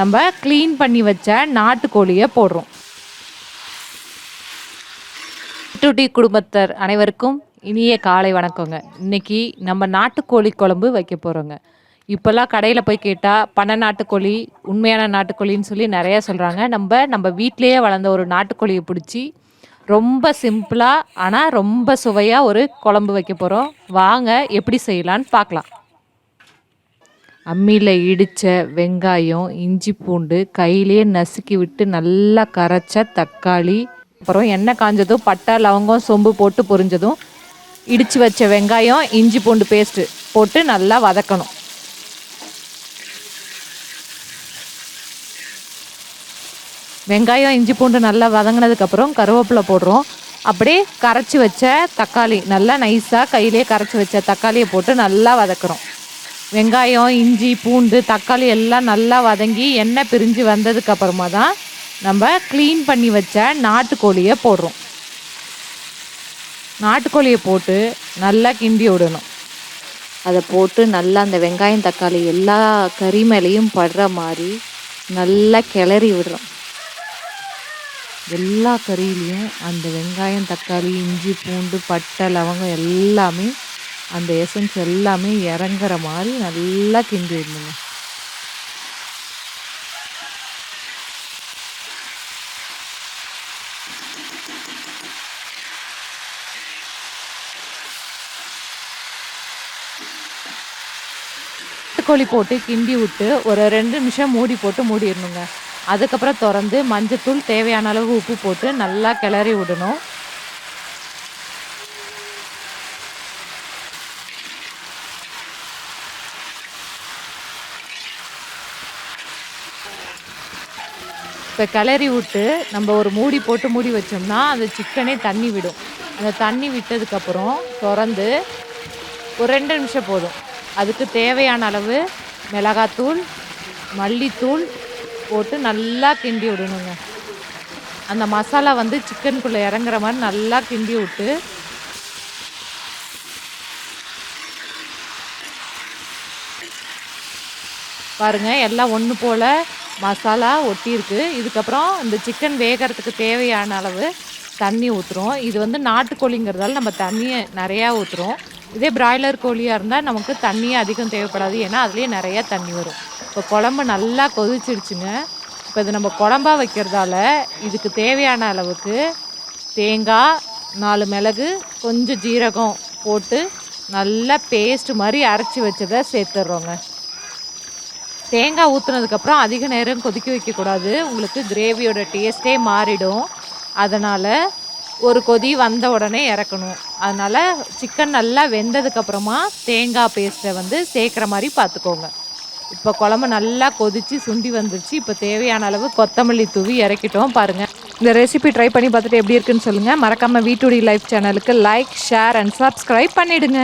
நம்ம க்ளீன் பண்ணி வச்ச நாட்டுக்கோழியை போடுறோம். டுடி குடும்பத்தர் அனைவருக்கும் இனிய காலை வணக்கங்க. இன்னைக்கு நம்ம நாட்டுக்கோழி குழம்பு வைக்க போகிறோங்க இப்போல்லாம் கடையில் போய் கேட்டால் பண்ண நாட்டுக்கோழி உண்மையான நாட்டுக்கோழின்னு சொல்லி நிறையா சொல்கிறாங்க நம்ம நம்ம வீட்டிலேயே வளர்ந்த ஒரு நாட்டுக்கோழியை பிடிச்சி ரொம்ப சிம்பிளாக ஆனால் ரொம்ப சுவையாக ஒரு குழம்பு வைக்க போகிறோம் வாங்க எப்படி செய்யலான்னு பார்க்கலாம். அம்மியில் இடித்த வெங்காயம் இஞ்சி பூண்டு கையிலே நசுக்கி விட்டு நல்லா கரைச்ச தக்காளி அப்புறம் எண்ணெய் காஞ்சதும் பட்டை லவங்கம் சொம்பு போட்டு பொரிஞ்சதும் இடித்து வச்ச வெங்காயம் இஞ்சி பூண்டு பேஸ்ட்டு போட்டு நல்லா வதக்கணும். வெங்காயம் இஞ்சி பூண்டு நல்லா வதங்கினதுக்கப்புறம் கருவேப்பிலை போடுறோம். அப்படியே கரைச்சி வச்ச தக்காளி நல்லா நைஸாக கையிலே கரைச்சி வச்ச தக்காளியை போட்டு நல்லா வதக்குறோம். வெங்காயம் இஞ்சி பூண்டு தக்காளி எல்லாம் நல்லா வதங்கி எண்ணெய் பிரிஞ்சு வந்ததுக்கப்புறமா தான் நம்ம க்ளீன் பண்ணி வச்ச நாட்டுக்கோழியை போடுறோம். நாட்டுக்கோழியை போட்டு நல்லா கிண்டி விடணும். அதை போட்டு நல்லா அந்த வெங்காயம் தக்காளி எல்லா கறி மேலேயும் படுற மாதிரி நல்லா கிளறி விடுறோம். எல்லா கறியிலையும் அந்த வெங்காயம் தக்காளி இஞ்சி பூண்டு பட்டை லவங்கம் எல்லாமே அந்த எசன்ஸ் எல்லாமே இறங்குற மாதிரி நல்லா கிண்டிடணுங்க கோழி போட்டு கிண்டி விட்டு ஒரு ரெண்டு நிமிஷம் மூடி போட்டு மூடிடணுங்க. அதுக்கப்புறம் திறந்து மஞ்சத்தூள் தேவையான அளவு உப்பு போட்டு நல்லா கிளறி விடணும். இப்போ கிளறி விட்டு நம்ம ஒரு மூடி போட்டு மூடி வச்சோம்னா அந்த சிக்கனே தண்ணி விடும். அந்த தண்ணி விட்டதுக்கப்புறம் திறந்து ஒரு ரெண்டு நிமிஷம் போதும். அதுக்கு தேவையான அளவு மிளகாத்தூள் மல்லித்தூள் போட்டு நல்லா கிண்டி விடணுங்க. அந்த மசாலா வந்து சிக்கனுக்குள்ளே இறங்குற மாதிரி நல்லா கிண்டி விட்டு பாருங்கள் எல்லாம் ஒன்று போல் மசாலா ஒட்டியிருக்கு. இதுக்கப்புறம் இந்த சிக்கன் வேகிறதுக்கு தேவையான அளவு தண்ணி ஊற்றுறோம் இது வந்து நாட்டுக்கோழிங்கிறதால நம்ம தண்ணியை நிறையா ஊற்றுறோம் இதே பிராய்லர் கோழியாக இருந்தால் நமக்கு தண்ணியே அதிகம் தேவைப்படாது. ஏன்னா அதுலேயே நிறையா தண்ணி வரும். இப்போ குழம்பு நல்லா கொதிச்சிருச்சுங்க. இப்போ இது நம்ம குழம்பா வைக்கிறதால இதுக்கு தேவையான அளவுக்கு தேங்காய் நாலு மிளகு கொஞ்சம் ஜீரகம் போட்டு நல்லா பேஸ்ட் மாதிரி அரைச்சி வச்சதை சேர்த்துட்றோங்க தேங்காய் ஊற்றுனதுக்கப்புறம் அதிக நேரம் கொதிக்க வைக்கக்கூடாது. உங்களுக்கு கிரேவியோட டேஸ்ட்டே மாறிடும். அதனால் ஒரு கொதி வந்த உடனே இறக்கணும். அதனால் சிக்கன் நல்லா வெந்ததுக்கப்புறமா தேங்காய் பேஸ்ட்டை வந்து சேர்க்குற மாதிரி பார்த்துக்கோங்க. இப்போ குழம்பு நல்லா கொதித்து சுண்டி வந்துருச்சு. இப்போ தேவையான அளவு கொத்தமல்லி தூவி இறக்கிட்டோம் பாருங்கள் இந்த ரெசிபி ட்ரை பண்ணி பார்த்துட்டு எப்படி இருக்குன்னு சொல்லுங்கள் மறக்காமல் வீட்டுடி லைஃப் சேனலுக்கு லைக் ஷேர் அண்ட் சப்ஸ்கிரைப் பண்ணிவிடுங்க